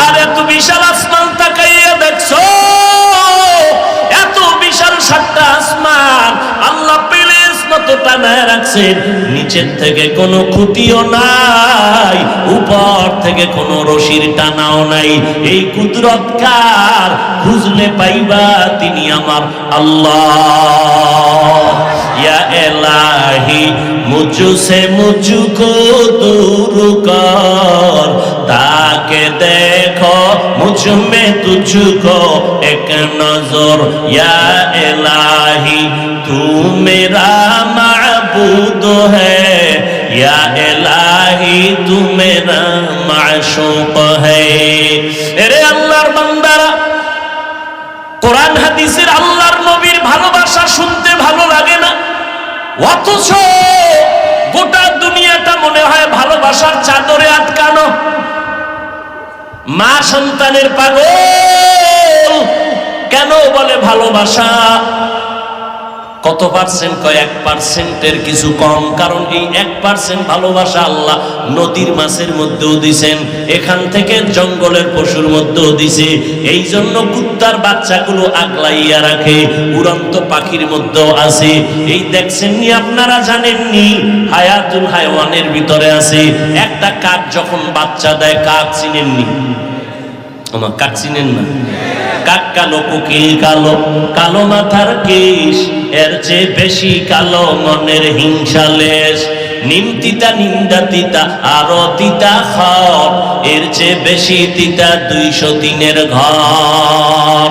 আর এত বিশাল আসমান তাকাইয়া দেখছ? এত বিশাল সাতটা আসমান আল্লাহ নিচের থেকে কোনো ক্ষতিও নাই, উপর থেকে কোনো রশির টানাও নাই। এই কুদরত কার খুঁজলে পাইবা তিনি আমার আল্লাহ। এলাহি মুজু সে মুজু কো দূর मुझ में तुझको एक नजर या इलाही तू मेरा माबूद है या इलाही तू मेरा माशूक है अरे अल्लाहर बंदारा কোরআন হাদিসের আল্লাহর নবীর ভালোবাসা শুনতে ভালো লাগে না অথচ গোটা দুনিয়াটা মনে হয় ভালোবাসার চাদরে আটকানো মা সন্তানের পাগল কেন বলে ভালোবাসা? কত পার্সেন্ট কয়? এক পার্সেন্টের কিছু কম, কারণ এই এক পার্সেন্ট ভালোবাসা আল্লাহ নদীর মাছের মধ্যেও দিছেন, এখান থেকে জঙ্গলের পশুর মধ্যেও দিছে। এই জন্য কুত্তার বাচ্চাগুলো আগলাইয়া রাখে, উড়ন্ত পাখির মধ্যেও আছে। এই দেখছেন নি আপনারা জানেননি হায়াতুল হায়ওয়ানের ভিতরে আছে। একটা কাক যখন বাচ্চা দেয়, কাক চিনেননি আমার কাক চিনেন না। কাক কালো কোকিল কালো কালো মাথার কেশ, এর চেয়ে বেশি কালো মনের হিংসা লেশ। নিমতিতা নিন্দা তিতা, আরও তিতা খর এর চেয়ে বেশি তিতা দুইশো দিনের ঘর।